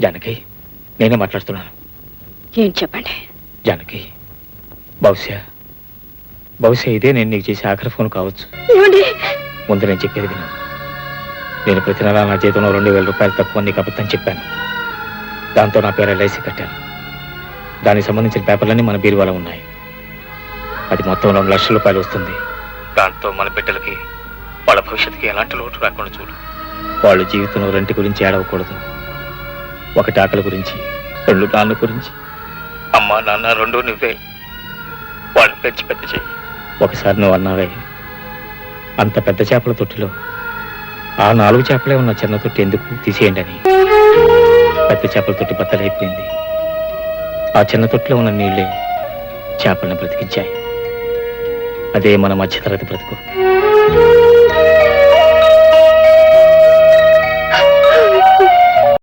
జానకి నేనే మాట్లాడుతున్నాను. ఏం చెప్పండి? జానకి బహుశా బహుశా ఇదే నేను నీకు చేసే ఆఖరి ఫోన్ కావచ్చు. ఏమండి? ముందు నేను చెప్పేది విను. నేను ప్రతి నెల నా జీతంలో రెండు వేల రూపాయలు తక్కువ నీకు అబద్ధం చెప్పాను. దాంతో నా పేరు ఎల్ఐసి కట్టాను. దానికి సంబంధించిన పేపర్లన్నీ మన బీరువాలో ఉన్నాయి. అది మొత్తం రెండు లక్షల రూపాయలు వస్తుంది. దాంతో మన బిడ్డలకి వాళ్ళ భవిష్యత్తుకి ఎలాంటి లోటు రాకుండా చూడు. వాళ్ళ జీవితంలో రెంటి గురించి ఏడవకూడదు. ఒకటి ఆకలి గురించి రెండు నాన్న గురించి. అమ్మ నాన్న రెండు నువ్వే. వాళ్ళు పెంచి పెద్ద చేయి ఒకసారి నువ్వు అన్నావే అంత పెద్ద చేపల తొట్టిలో ఆ నాలుగు చేపలే ఉన్న చిన్న తొట్టి ఎందుకు తీసేయండి అని. పెద్ద చేపల తొట్టి బద్దలైపోయింది. ఆ చిన్న తొట్టిలో ఉన్న నీళ్ళే చేపలను బ్రతికించాయి. అదే మన మధ్యతరగతి బ్రతుకు.